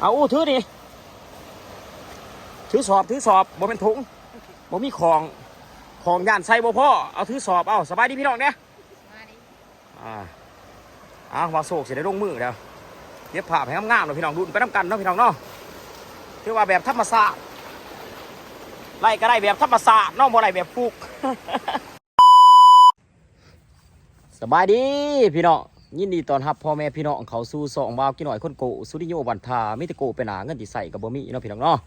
เอาอู้ถือดิถือสอบถือสอบบ่เป็นถุงบ่มีของของย่านใส่บ่พ่อเอาถือสอบเอาสบายดีพี่น้องเนี่ยมาดิอ่าเอาว่าโศกเสียได้ลงมือแล้วเย็บผ้าให้งามๆเลยพี่น้องดูไปน้ำกันเนาะพี่น้องเนาะถือว่าแบบธรรมศาสตร์ไล่ก็ได้แบบธรรมศาสตร์เนอกบ่ได้แบบฟุกสบายดีพี่น้อง ยินดีตอนรับพ่อแม่พี่น้องเขาสู่สองบาวกี่หน่อยคนโกสุริโยบันทามิตโกเป็นหนาเงินที่ใส่กับบ่มีเนาะพี่น้องเนาะ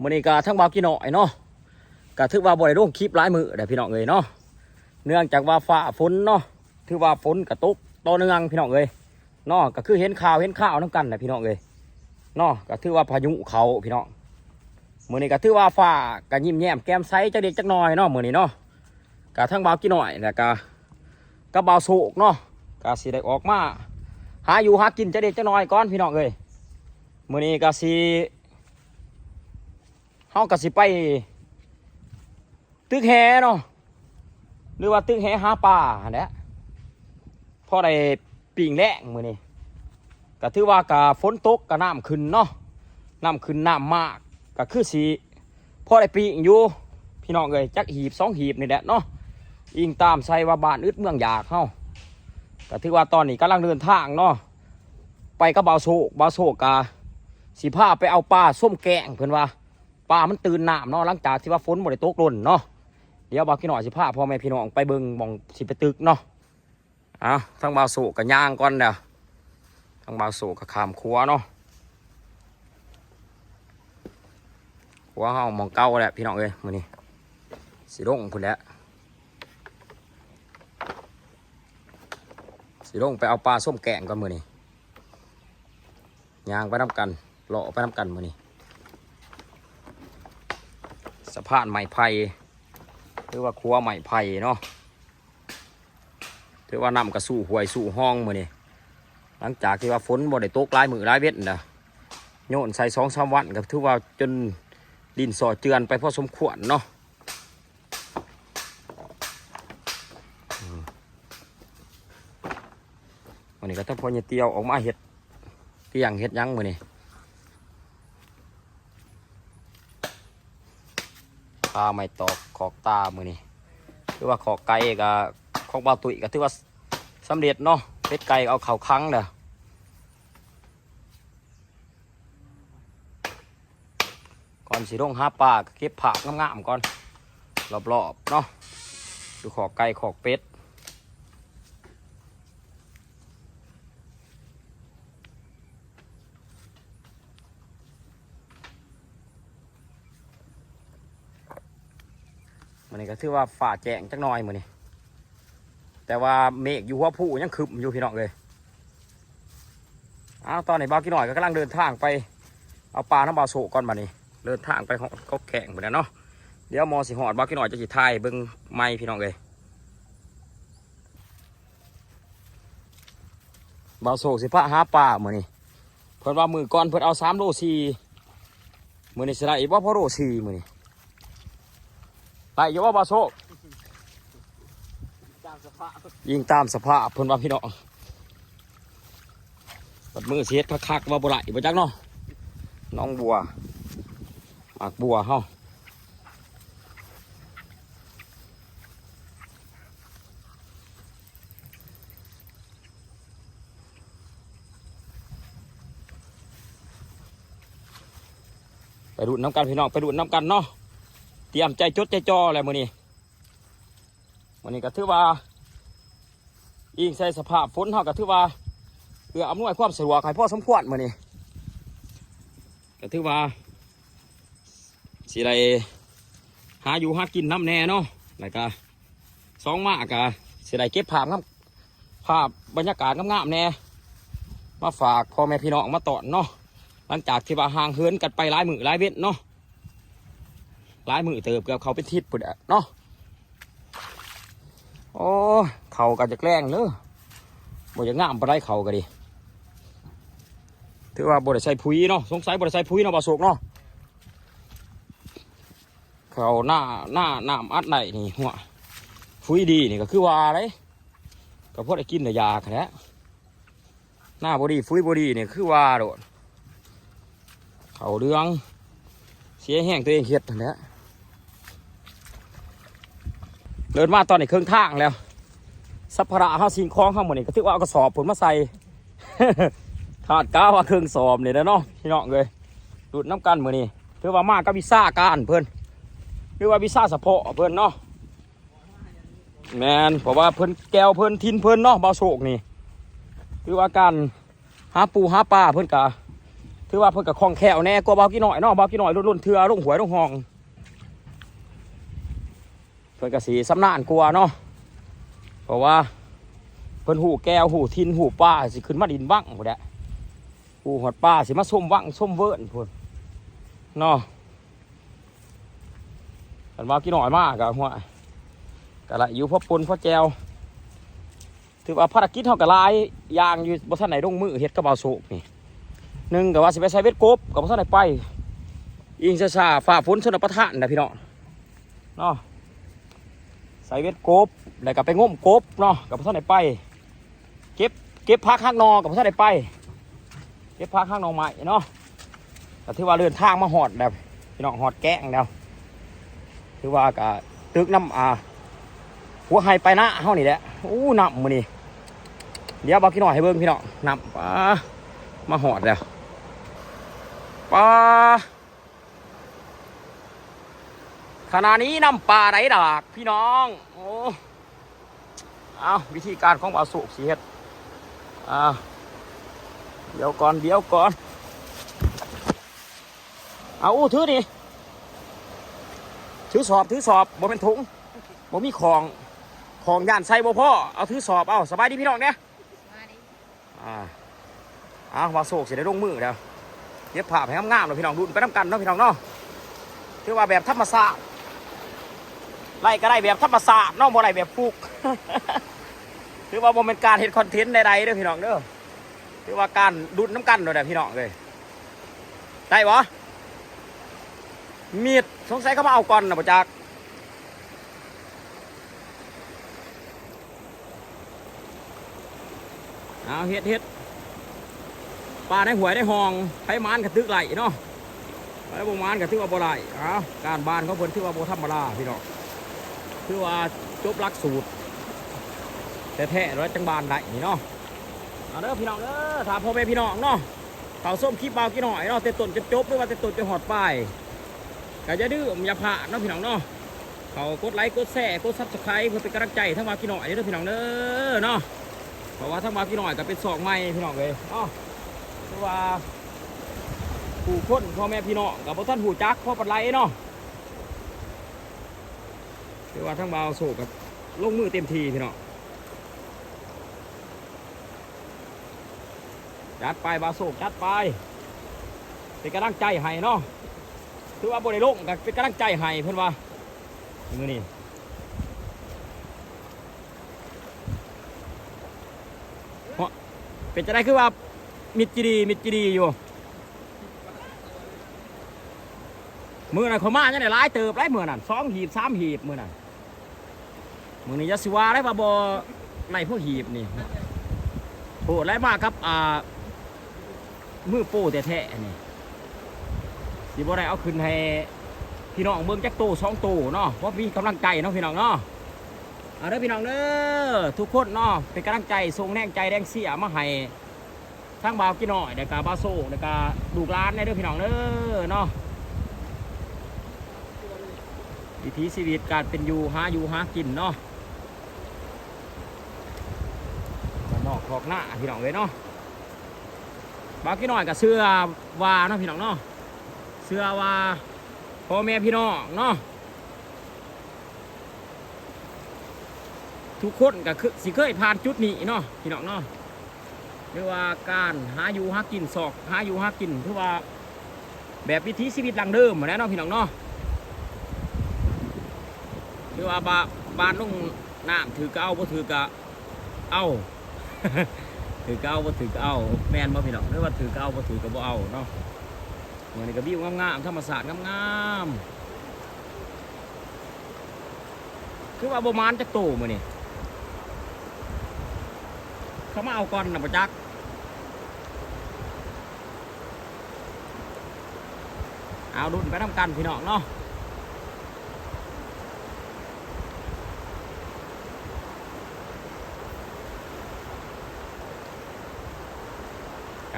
มื้อนี้ก็ทั้งบาวกี่หน่อยเนาะก็ถือว่าบ่ได้ลงคลิปหลายมื้อเด้พี่น้องเอ้ยเนาะเนื่องจากว่าฟ้าฝนเนาะถือว่าฝนกระตกต่อเนื่องพี่น้องเอ้ยเนาะก็คือเห็นข่าวเห็นข่าวนํกันแหละพี่น้องเอ้ยเนาะก็ถือว่าพายุเขาพี่น้องมื้อนี้ก็ถือว่าฟ้าก็ยิ้มแย้มแก้มใสจักเด็กจักน่อยเนาะมื้อนี้เนาะก็ทั้งบาวกี่หน่อยแล้วก็ก็เบาโศกเนาะ กาสิได้ออกมา หาอยู่หากินจะเด็กจะน้อยก่อนพี่น้องเอ้ยมื้อนี้กาสิเฮากาสิไปตึกแหเนาะหรือว่าตึกแหหาปลาหั่นแหละพอได้ปิ่งแล้งมื้อนี้ก็ถือว่ากะฝนตกกะน้ำขึ้นเนาะน้ำขึ้นน้ำมากก็คือสิพอได้ปิงอยู่พี่น้องเอ้ยจักหีบสองหีบนี่แหละเนาะอิงตามใส่ว่าบ้านอึดเมืองอยากเฮา ก็ถือว่าตอนนี้กำลังเดินทางเนาะไปกับบาโศกบ่าโศกาสิพาไปเอาปลาส้มแกงเพิ่อนว่าปลามันตื่นน้ำเนาะหลังจากที่ว่าฝนบ่ได้ตกล่นเนาะเดี๋ยวบาพี่หน้อยสิพาพ่อแม่พี่น้องไปเบิ่งมองสิไปตึกเนาะเอาทั้งบาโศกกับย่างก่อนเด้อทั้งบาโศกกับขามคัวเนาะคัวเฮามองเก่าแหละพี่น้องเอ้ยมื้อนี้สิลงพุ่นแหล้ว สิลงไปเอาปลาส้มแกงก่อนมือนี่ยางไปน้ำกันเลาะไปน้ำกันมือนี่สะพานไม้ไผ่หรือว่าครัวไม้ไผ่เนาะถือว่านำกระสู่หวยสู่ห้องมือนี่หลังจากที่ว่าฝนบ่ได้ตกหลายมือหลายเว็ดนะโยนใส่สองสามวันก็ถือว่าจนดินสอเจือนไปพอสมควรเนาะ นนี้ก็ถ้าพอเนี่ยเตียวออกมาเห็ดเตียงเห็ดยั้งมือนี่ตาไม่ตอกขอกตามือนี่ถือว่าขอกไก่กับขอกบาตุยก็ถือว่าสำเร็จเนาะเป็ดไก่เอาเข่าคั้งเด้อก่อนสีรงหาปลากเก็บผักงามๆก่อนรอบๆเนาะดูขอกไก่ขอกเป็ด นนี่ก็ถือว่าฝ่าแจงจักหน่อยมือนี่แต่ว่าเมฆอยู่หัวผู้ยังคึมอยู่พี่น้องเลยอ้าวตอนนี้บ่าวกี่หน่อยก็กำลังเดินทางไปเอาปลาน้ำบาวโศกก่อนมานี่เดินทางไปเขาแข่งไปแล้วเนาะเดี๋ยวมอสิหอดบ่าวกี่หน่อยจะสิทายเบิ้งไม้พี่น้องเลยบาวโศกสิพระหาปลามือนี่เพิ่นว่ามือก่อนเพิ่นเอาสามโลสี่มือนี่สิได้อีกว่าพอโลสี่มือนี่ ไปอยู่ว่าบาโซกยิงตามสภาพเพิ่นว่าพี่น้องปัดมือเสียดคักๆว่าบ่ไหลบ่จักเนาะน้องบัวหมากบัวเฮาไปดูดน้ำกันพี่น้องไปดูดน้ำกันเนาะ เตรียมใจจดใจจ่อแล้วมื้อนี้มื้อนี้ก็ถือว่าอิงใส่สภาพฝนเฮาก็ถือว่าเพื่ออำนวยความสะดวกให้พ่อสมควรมื้อนี้ก็ถือว่าสิได้หาอยู่หากินน้ำแน่เนาะแล้วก็สองมากก็สิได้เก็บภาพงามภาพบรรยากาศงามๆแน่มาฝากพ่อแม่พี่น้องมาตอนเนาะหลังจากที่ว่าห่างเหินกันไปหลายมือหลายเว้นเนาะ หลายมือเติบเกือบเขาเป็นทิศปุ่นเนาะโอ้เขากันจะแกล้งเนอะบ่จะง่ามไปได้เขากันดิถือว่าบ่ได้ใส่ปุ๋ยเนาะสงสัยบ่ได้ใส่ปุ๋ยเนาะบาสุกเนาะเขาหน้าหน้าน้ำอัดไหนนี่หัวปุ๋ยดีนี่ก็คือว่าเลยก็พอได้กินแต่ยาแค่นั้หน้าบอดีปุ๋ยบอดีนี่คือว่าโดดเขาเรื่องเสียแห้งตัวเองเฮ็ดนั่นแหละ เดินมาตอนนี้เครึ่องทางแล้วสัพพระเฮาสิ่งของเฮาหมดนี่ก็ถือว่าเอากระสอบผลมาใส่ขาดก้าว่าเครื่องสอบเนี่แหล้วเนาะพี่น้องเลยดูดน้ำกันมือนี่ถือว่ามากับวิซ่าการเพื่อนหรือว่าวิซ่าสะโพกเพื่อนเนาะแมนเพราะว่าเพื่อนแก้วเพื่อนทินเพื่อนเนาะเบาโศกนี่ถือว่าการหาปูหาปลาเพื่อนกะถือว่าเพื่อนกะคล่องแคล่วแน่กว่าเบากี่หน่อยเนาะเบากี่หน่อยรุ่นๆเถื่อรุ่งหวยรุ่งหอง เพื่อนกะสีสำนานกลัวเนาะเพราะว่าเพื่นหูแก้วหูทินหูปลาสิขึ้นมาดินบ้างหมดแหละปูหอดปลาสิมาส้มวังส้มเวิร์นพุ่นเนาะกันว่ากี่หน่อยมากอะหัวกะละอยู่พ่อปนพ่อแจวถือว่าภารกิจเท่ากับลายยางอยู่บนท่านไหนลงมือเฮ็ดกระเบาโศกนี่หนึ่งกับว่าสิไปใส่เวทกบกับบนท่านไหนไปยิงซาซาฝ่าฝนชนประทานนะพี่น้องเนาะ ใส่เวทกบแล้วก็ไปง้มกบเนาะกับบนท่านไหนไป เก็บเก็บพักข้างนอกับบนท่านไหนไป เก็บพักข้างนองไม้เนาะแต่ถือว่าเดินทางมาหอดแบบพี่น้องหอดแกงแล้วถือว่ากะตึกน้ำอ่าหัวไฮไปน้าเฮานี่แหละอู้น้ำมือนี่เดี๋ยวบอกพี่น้องให้เบิ่งพี่น้องน้ำปลามาหอดแล้วปลา ขณะนี้น้ำปลาไหลดากพี่น้องโอ้เอาวิธีการของปลาสุกสีเฮ็ดอ่าเดี๋ยวก่อนเดี๋ยวก่อนเอาอู้ถือดิถือสอบถือสอบบ่เป็นถุงบ่มีของของย่านใส่บ่พ่อเอาถือสอบเอาสบายดีพี่น้องเนี่ยมาดิอ่าเอาว่าโศกสิได้ลงมือแล้วเย็บผ้าให้งามๆเนาะพี่น้องดูไปน้ำกันเนาะพี่น้องเนาะถือว่าแบบธรรมศาสตร์ ไล่ก็ได้แบบธรรมศาสตร์นาะบ่ได้แบบฟุกถือว่าบ่เป็นการเฮ็ดคอนเทนต์ใดๆเด้อพี่น้องเด้อคือว่าการดุดน้ำกันโดยแต่พี่น้องเลยได้ปะมีดสงสัยเขามาเอาก่อนนะปะจักเอาเฮ็ดเฮ็ดปลาในหวยในห้องไผ่มานกระตึกไหลเนาะไผ่บมานกระตึกว่าบ่ไหลเอาการบ้านเขาเพิ่นถือว่าบ่ธรรมดาพี่น้อง ถือว่าจบหลักสูตร แต่แท้ร้อยจังบานได้นี่เนาะเอาเด้อพี่น้องเด้อถามพ่อแม่พี่น้องเนาะเขาส้มคลิปเบากี่หน่อยเนาะเต็มต้นจะจบหรือว่าเต็มต้นจะหอดปลายก็จะดื้ออย่าผ่าเนาะพี่น้องเนาะเขากดไลค์กดแชร์กดซับสไครต์เพื่อเป็นกำลังใจทั้งมากี่หน่อยเด้อพี่น้องเด้อเนาะเพราะว่าทั้งมากี่หน่อยก็เป็นสองไม้พี่น้องเลยเนาะเพราะว่าผู้คนพ่อแม่พี่น้องกับพ่ท่านหูจักพ่อปัดไลเนาะ คือว่าทั้งเบาโศกกับลงมือเต็มทีพี่น้องจัดไปบาโศกจัดไปเป็นกำลังใจให้เนาะถือว่าบริโลกกันเป็นกำลังใจให้เพื่อนว่ามือนี่เพราะเป็นจะได้คือว่ามิดจีดีมิดจีดีอยู่มือนั่นขามาเนี่ยหลายเติบหลายมือนั่นสองหีบสามหีบมือนั่น มือนี่ยาสิวาได้ปะบอในพวกหีบนี่โหไรมากครับ อ่า มือโป้แท้นี่สิบ่ได้เอาขึ้นให้พี่น้องเบิ่งจักโตสองโตเนาะเพราะมีกำลังใจเนาะพี่น้องเนาะเอาเด้อพี่น้องเด้อทุกคนเนาะเป็นกำลังใจส่งแรงใจแรงเสียมาให้ทั้งบ่าวกี่น้อยเด็กกาบาโซเด็กกาลูกหลานเด้อพี่น้องเด้อเนาะวิถีชีวิตการเป็นอยู่หาอยู่หากินเนาะบ้านนอก ขอกหน้าพี่น้องเลยเนาะบางกี่น้อยกับเสื้อวาเนาะพี่น้องเนาะเสื้อวาพ่อแม่พี่น้องเนาะทุกคนก็คือสิเคยผ่านจุดนี้เนาะพี่น้องเนาะเรียกว่าการหาอยู่หากินศอกหาอยู่หากินคือว่าแบบวิถีชีวิตดังเดิมเหมือนเนาะพี่น้องเนาะหรือว่าบ้านลุงน้ำถือกเอาบ่ถือกะเอา ถือเก้าบ่ถือเก้าแมนบ่พี่น้องหรือว่าถือเก้าบ่ถือก็บ่เอาเนาะเหมือนกับบิวงามๆธรรมศาสตร์งามๆคือว่าบ่มานจักโตมื้อนี่เขามาเอาก่อนน่ะบ่จักเอาดุนไปทำกันพี่น้องเนาะ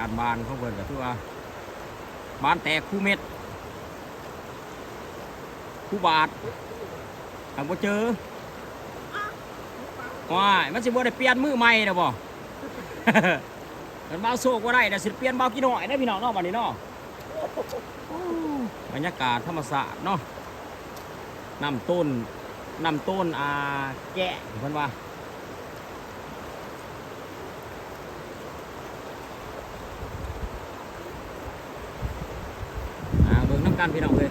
การบานของเพิ่นก็คือว่าบานแตกคู่เม็ดคู่บาทหากบ่เจอว้ายมันสิบ่ได้เปลี่ยนมือใหม่นะบ่มันเบาโซกว่าได้แต่สิเปลี่ยนเบากี่หน่อยนะพี่น้องเนาะบัดนี้เนาะบรรยากาศธรรมศาสตร์เนาะนำต้นนำต้นอ่าแกะเพิ่นว่าอ่าเบิ่งน้ำ กันพี่น้องเลย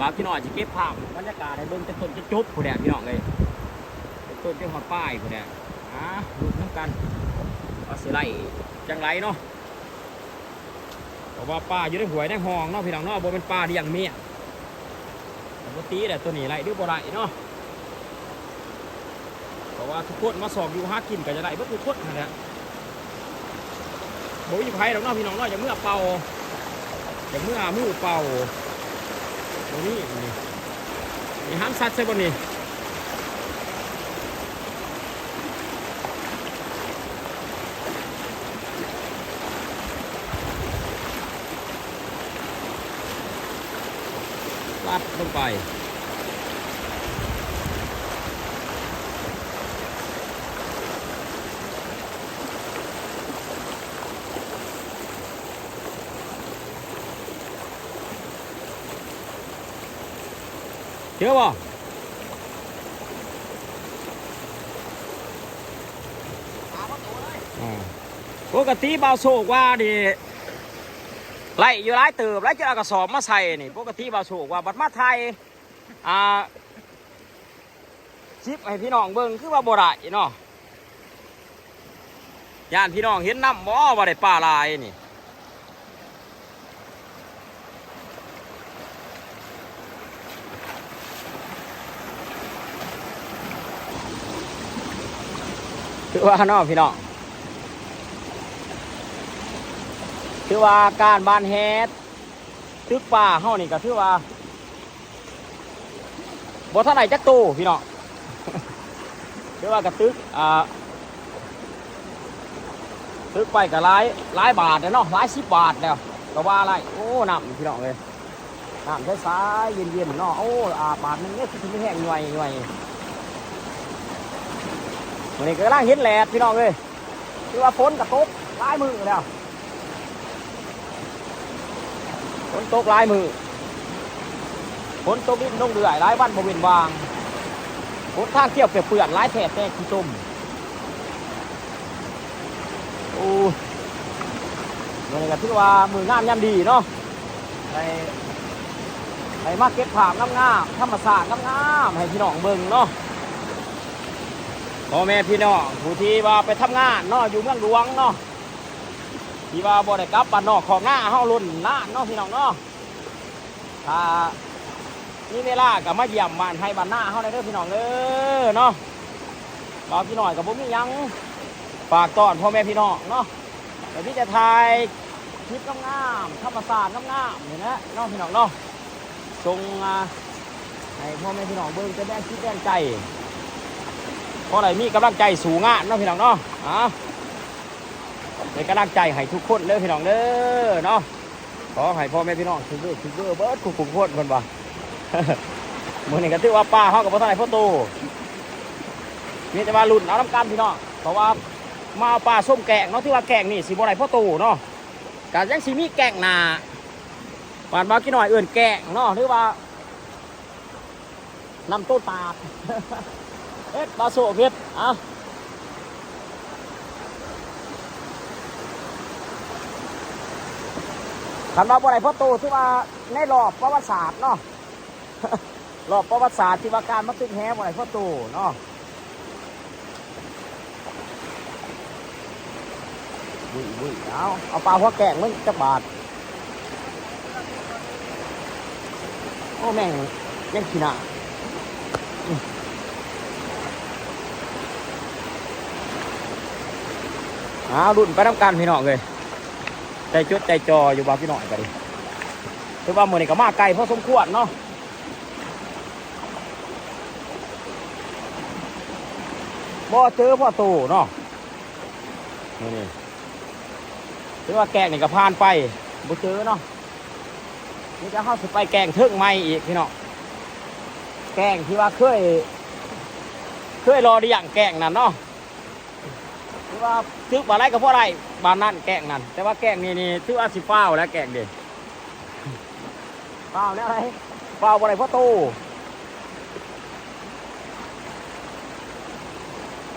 บาพี่น้องจะเก็บภาพบรรยากาศให้เบิ่งจะต้นจะจุบผู้แดดพี่น้องเลยต้นจะหัวป้ายผู้แดดอ่าดูน้ำกันว่าสิไล่จังไรเนาะเพราะว่าปลาอยู่ในหวยในห้องเนาะพี่น้องเนาะบ่เป็นปลาเลี้ยงเมียปกติแต่ตัวนี้ไรหรือบ่ไรเนาะเพราะว่าทุกคนมาสอบอยู่หากินก็จะได้เบ่ทุกคนนั่นแหละบ่มีไผหรอกเนาะพี่น้องเนาะอย่างเมื่อเป่า เมื่อมือเป่าตรงนี้นี่ห้ามสัตว์ใช่บ่นี่ อบ่อ่าปกติเบาโศกว่าดิไล่อยู่หลายเติบแล้วจะเอากระสอบมาใส่นี่ปกติเบาโศกว่าบัดมาไทยอ่าชิปให้พี่น้องเบิ่งคือว่าบ่ได้เนาะย่านพี่น้องเห็นน้ำบ่ว่าได้ปลาลายนี่ ถือว่าน้องพี่น้องถือว่าการบานแฮดตึกป่าเฮานี่ก็ถือว่าบ่ท่าไหร่จักโตพี่น้องถือว่ากระตึกอ่าตึกไปก็หลายหลายบาทเนาะหลายสิบบาทแล้วก็ว่าอะไรโอ้น้ำพี่น้องเลยน้ำใช้สายเย็นๆเนาะโอ้อาบาทนึงเนี่ยคือไม่แห้งหน่วยหน่วย วันนี้ก็กำลังเห็นแหลดพี่น้องเลยคือว่าฝนกับตกลายมือแล้วฝนตกลายมือฝนตกดินลงเดือยลายวันบริเวณวางฝนทางเที่ยวเปื่อนลายแถบแตกขี้ตุ่มโอ้วันนี้ก็ถือว่ามืองามยามดีเนาะในในมาเก็ตผามงามๆธรรมศาสตร์งามๆให้พี่น้องเบิ่งเนาะ พ่อแม่พี่น้องผู้ที่ว่าไปทำงานเนาะอยู่เมืองหลวงเนาะที่ว่าบ่ได้กลับบ้านนอกของหน้าเฮาลุ่นหน้าเนาะพี่น้องเนาะถ้ามีเวลาก็มาเยี่ยมบ้านให้บ้านหน้าเฮาได้เด้อพี่น้องเด้อเนาะบอกพี่น้อยกับบ่มีหยังฝากต้อนพ่อแม่พี่น้องเนาะแต่พี่จะถ่ายคลิปงามๆธรรมศาสตร์งามๆนี่นะเนาะพี่น้องเนาะส่งให้พ่อแม่พี่น้องเบิ่งจะแดงคิดแดงใจ เพราะอะไรมีกำลังใจสูงอะเนาะพี่น้องเนาะอะเป็นกำลังใจให้ทุกคนเลยพี่น้องเด้อเนาะขอให้พ่อแม่พี่น้องทุกเบอร์ทุกเบอร์เบิร์ดทุกคนคนคนบ่มื่อนี้ก็ถือว่าป้าเขากับพ่อท่านพ่อโตมีแต่ว่ารุ่นเอาน้ำกันพี่น้องเพราะว่ามาปลาส้มแกงเนาะที่ว่าแกงนี่สีบัวไหนพ่อโตเนาะการยังสีมีแกงหนาปานมากี่หน่อยเอื่นแกงเนาะหรือว่าน้ำต้นตาด เอ็ดบาโซเพชรอะคันว่าบ่ได้พ่อโตที่ว่าในรอบประวัติศาสตร์เนาะรอบประวัติศาสตร์ที่ว่าการมาตึกแฮบ่ได้พ่อโตเนาะบุยบุยเอาเอาปลาหัวแกงมึงจักบาท โอ้แม่งยังขี้หน้า อารุ่นไปน้ำกันพี่น้องเลยใจจดใจจออยู่บ่าพี่น้อยกันดิคือว่ามือนี้ก็มาไกลพอสมควรเนาะบ่เจอพ่อตู่เนาะนี่นี่ถือว่าแกงนี่ก็ผ่านไปบ่เจอเนาะนี่จะเข้าสิไปแกงเทิงใหม่อีกพี่น้องแกงที่ว่าเคย เคยรอไดีอย่างแกงนั่นเนาะ ถือว่าซื้อมาอะไรก็เพราะอะไรบานนั่นแกงนั่นแต่ว่าแกงนี่นี่ถือว่าสิเป้าแล้วแกงเด็เป้าแล้วอะไรเป้าอะไรเพราะตู้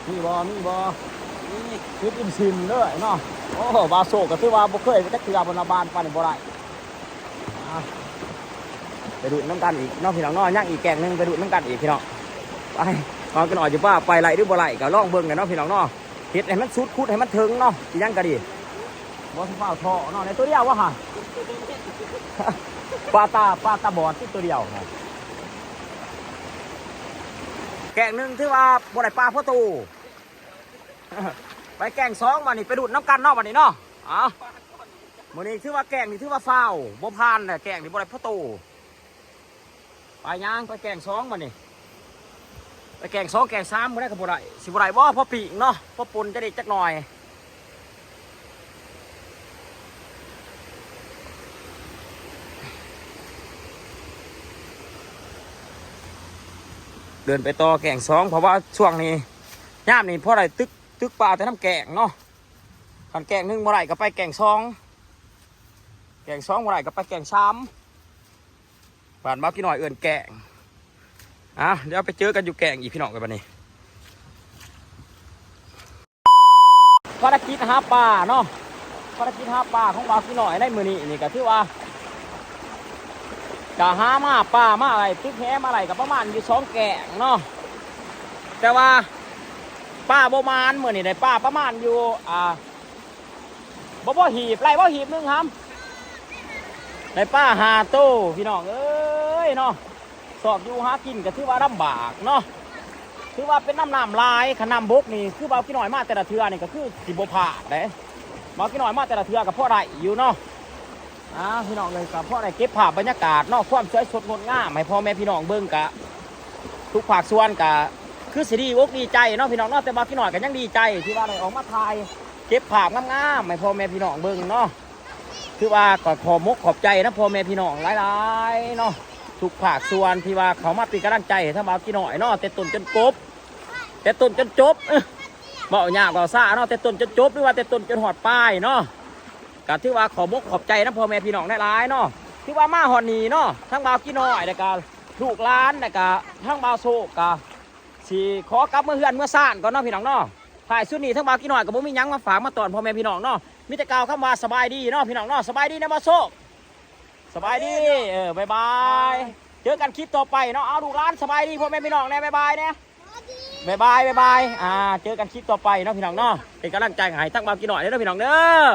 มีบอมีบอนี่คืออิมซิมเลยเนาะโอ้บาโซก็ถือว่าบ่เคยไปจักเทือบนบานปันบ่ได้อะไปดูดน้ำกันอีกเน้องพี่น้องเน้อยย่างอีกแกงหนึงไปดูดน้ำกันอีกพี่น้องไปเอากันหน่อยจะว่าไปไหลหรือบ่ไหลก็ลองเบิ่งกันเนาะพี่น้องเนาะ เฮ็ดให้มันสุดคุดให้มันถึงเนาะสิยังก็ดีบ่สิฟ้าวท่อเนาะในตัวเดียววะฮะปลาตาปลาตาบอดที่ตัวเดียวนะแกงหนึ่งที่ว่าบ่ได้ปลาพ่อตูไปแกงสองมานี่ไปดูดน้ำกันเนอกมานี่เนาะอ้ามื้อนี้ถือว่าแกงนี่ถือว่าฟาวบ่พานน่ะแกงนี่บ่ได้พ่อตูไปย่างไปแกงสองมานี่ ไปแกงสองแกงสามบ่ได้ก็บ่ได้สิบ่ได้บ่พอปีกเนาะพอปุนจะได้จักหน่อยเดินไปต่อแกงสองเพราะว่าช่วงนี้ย่ามนี่เพราะอะไรตึกตึกปลาแต่น้ำแกงเนาะขันแกงหนึ่งเมื่อไรก็ไปแกงสองแกงสองเมื่อไรก็ไปแกงสามบ้านมาพี่หน่อยเอื่นแกง อะเดี๋ยวไปเจอกันอยู่แกงอีกพี่น้องกันบันนี้ภารกิจหาปลาเนาะภารกิจหาปลาของบาวพี่หน่อยในมือนี้นี่ก็ถือว่ากะหามาป่ามาอะไรตึกแหมาอะไรกับประมาณอยู่สองแกงเนาะแต่ว่าป้าประมาณเมื่อนี่ได้ป้าประมาณอยู่อ่าบ่บ่หีบไรบ่หีบหนึงครับได้ป้าหาโต้พี่น้องเอ้ยเนาะ สอบอยู่หากินก็ถือว่าลำบากเนาะถือว่าเป็นน้ำน้ำลายขนำบกนี่คือเบากี่หน่อยมาแต่ละเทือนี่ก็คือสิบพลาดเลยเบากี่หน่อยมาแต่ละเทือกับพ่อไรอยู่เนาะอ่าพี่น้องเลยกับพ่อในเก็บภาพบรรยากาศเนอกความสวยสดงดงามให้พ่อแม่พี่น้องเบิ่งกะทุกภาคส่วนกะคือสิดีอกดีใจเนาะพี่น้องเนาะแต่บางพี่น้อยกันยังดีใจที่ว่าได้ออกมาถ่ายเก็บภาพงามๆให้พ่อแม่พี่น้องเบิ่งเนาะคือว่าก็ขอมกขอบใจนะพ่อแม่พี่น้องหลายๆเนาะ ทุกภาคส่วนที่ว่าเขามาเป็นกำลังใจให้ถ้าบางพี่น้อยเนาะแต่ต้นจนจบแต่ต้นจนจบเอ้อเบายากเบาซ่าเนาะแต่ต้นจนจบหรือว่าแต่ต้นจนหอดป้ายเนาะก็ถือว่าขอบกขอบใจนะพ่อแม่พี่น้องได้ายเนาะถือว่ามาหอนนีเนาะทั้งบ่าวกี่น้อยแล้วก็ลูกหลานแล้วก็ทั้งบ่าวโซก็สิขอกลับเมื่อเฮือนเมื่อซ่านก่อนเนาะพี่น้องเนาะถ่ายสุดนี้ทั้งบ่าวกี่น้อยก็บ่มียังมาฝากมาตอนพ่อแม่พี่น้องเนาะมีแต่กล่าวคำว่าสบายดีเนาะพี่น้องเนาะสบายดีนะมาโซ สบายดี เออบายบาย เจอกันคลิปต่อไปเนาะ เอาลูกหลานสบายดีพ่อแม่พี่น้องแน่บายบายเนี่ยบายบายบายบาย อ่า เจอกันคลิปต่อไปเนาะพี่น้องเนาะ เป็นกำลังใจให้ทั้งบ่าวกี่น้อยเด้อพี่น้องเด้อ